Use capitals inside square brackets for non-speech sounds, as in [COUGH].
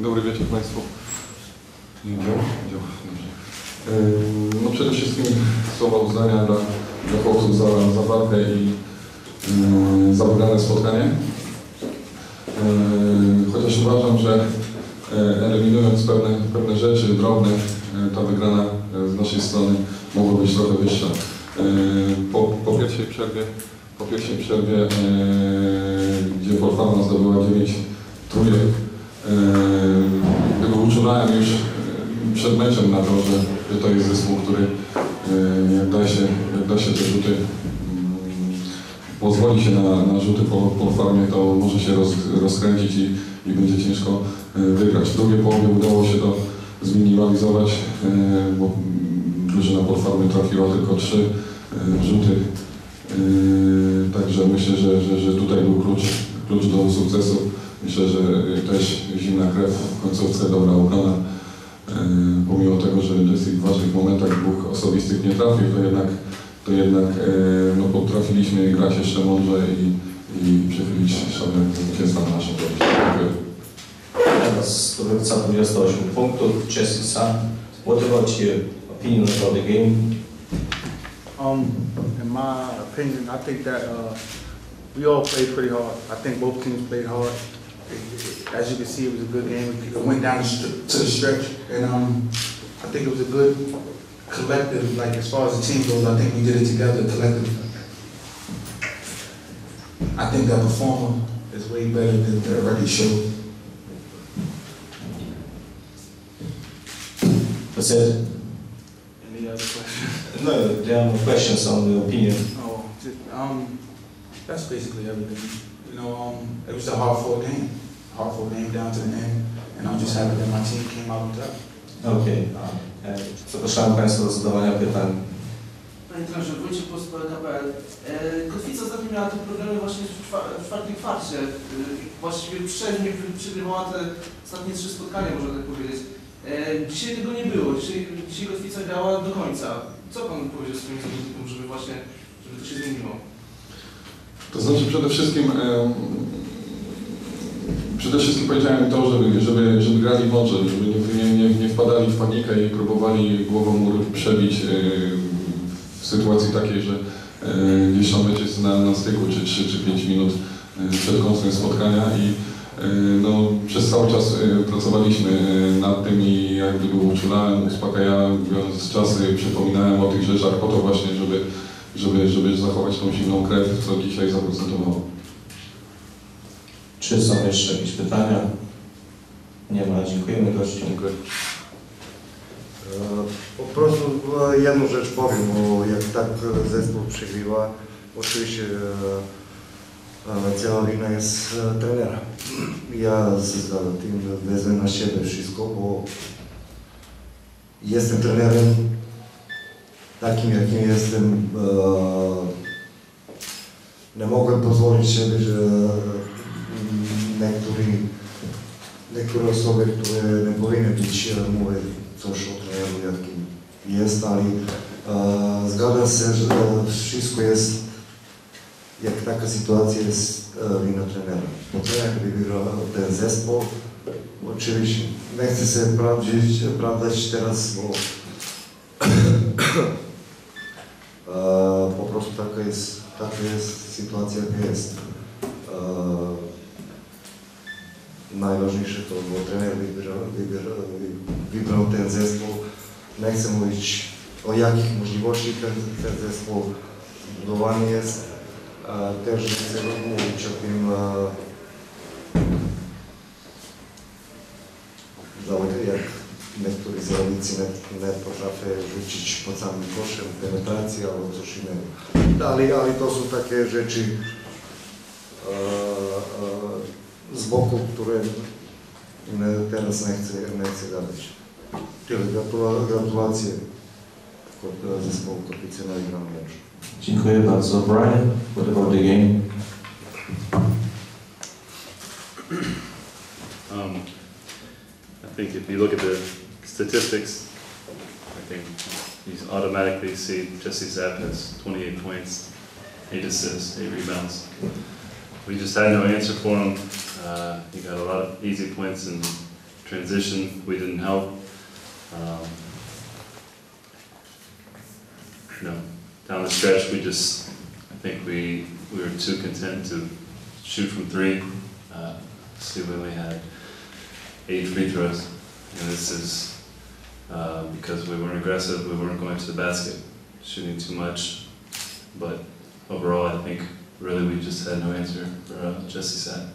Dobry wieczór Państwu. Dobry. Ym, No przede wszystkim słowa uznania dla, dla chłopców za, za walkę i yy, za wygrane spotkanie. Yy, Chociaż uważam, że yy, eliminując pewne, pewne rzeczy drobne, yy, ta wygrana yy, z naszej strony mogła być trochę wyższa. Po, po pierwszej przerwie, po pierwszej przerwie, yy, gdzie Polfarma zdobyła 9 trójek, Yy, Tego uczulałem już yy, przed meczem na to, że, że to jest zespół, który yy, jak da się, jak da się te rzuty, yy, pozwoli się na, na rzuty po, po to może się roz, rozkręcić i, i będzie ciężko wygrać. W drugiej połowie udało się to zminimalizować, bo drużyna po farmie trafiła tylko trzy rzuty. Także myślę, że, że, że tutaj był klucz, klucz do sukcesu. Myślę, że y, też zimna krew w końcówce, dobra obrona. Yy, Pomimo tego, że Jesse w ważnych momentach dwóch osobistych nie trafił, to jednak, to jednak yy, no, potrafiliśmy grać jeszcze mądrze i, i przychylić szalę zwycięstwa na naszą korzyść. Dziękuję. Teraz zdobywca 28 punktów, Jesse Sun. What about your opinion about the game? Um, in my opinion, I think that uh, we all played pretty hard. I think both teams played hard. As you can see, it was a good game. It went down to the stretch, and um, I think it was a good collective. Like as far as the team goes, I think we did it together collectively. I think that performer is way better than the record show. That's it? Any other questions? [LAUGHS] No, there are no questions on the opinion. Oh, just, um, that's basically everything. You know, um, it was a hard fought game, hard fought game down to the end, and I'm just happy that my team came out on top. Okej. E, Zapraszam Państwa do zadawania pytań. Panie trenerze, Wojciech Post, PLK.pl. E, Kotwica ostatnio miała te problemy właśnie w czwa- w czwartej kwarcie. E, Właściwie przeźnie przegrywała te ostatnie trzy spotkania, można tak powiedzieć. E, Dzisiaj tego nie było. Dzisiaj, dzisiaj Kotwica grała do końca. Co Pan powiedział swoim zawodnikom, żeby właśnie, żeby to się zmieniło? To znaczy przede wszystkim przede wszystkim powiedziałem to, żeby, żeby, żeby grali mądrze, żeby nie, nie, nie, wpadali w panikę i próbowali głową mur przebić w sytuacji takiej, że gdzieś tam będzie na, na styku, czy 3 czy 5 minut przed końcem spotkania i no, przez cały czas pracowaliśmy nad tym i jakby go uczulałem, uspokajałem, biorąc czasy, przypominałem o tych rzeczach po to właśnie, żeby żeby, żeby zachować tą zimną krew, co dzisiaj zaprezentowało. Czy są jeszcze jakieś pytania? Nie ma. Dziękujemy gościom. Dziękuję. E, Po prostu e, jedną rzecz powiem, bo jak tak zespół przegrywa, oczywiście e, e, cała wina jest trenera. Ja z za tym wezmę na siebie wszystko, bo jestem trenerem takim, jakim jestem. E, Nie mogłem pozwolić sobie, że mm, niektórzy, niektóre osoby, które nie powinny być, e, mówię coś o treneru, jakim jest, ale e, zgadzam się, że wszystko jest, jak taka sytuacja jest e, wina trenera. Bo trener wygrał ten zespół, oczywiście nie chcę się sprawdzić, sprawdzać teraz, bo taka jest sytuacja, jaka jest. E, najważniejsze to, bo trener wybrał, wybrał, wybrał ten zespół. Nie chcę mówić o jakich możliwości ten, ten zespół zbudowany jest. Też nie chcę mówić o tym, jak некои зараници не, не потрафе Жучич под самим кошем, penetracija од сушине. Дали, али тоа су таке речи а, а, због културе не терас не хце, не хце гадеч. Gratulacje kod zespołu Kopicy na Dziękuję bardzo. Brian, what about the game? You look at the statistics, I think you automatically see Jesse Zapp has 28 points, 8 assists, 8 rebounds. We just had no answer for him. Uh, he got a lot of easy points in transition, we didn't help. Um, you know, down the stretch, we just, I think we, we were too content to shoot from three. Uh, see, we only had eight free throws, and this is uh, because we weren't aggressive, we weren't going to the basket, shooting too much. But overall, I think really we just had no answer for uh, Jesse Sack.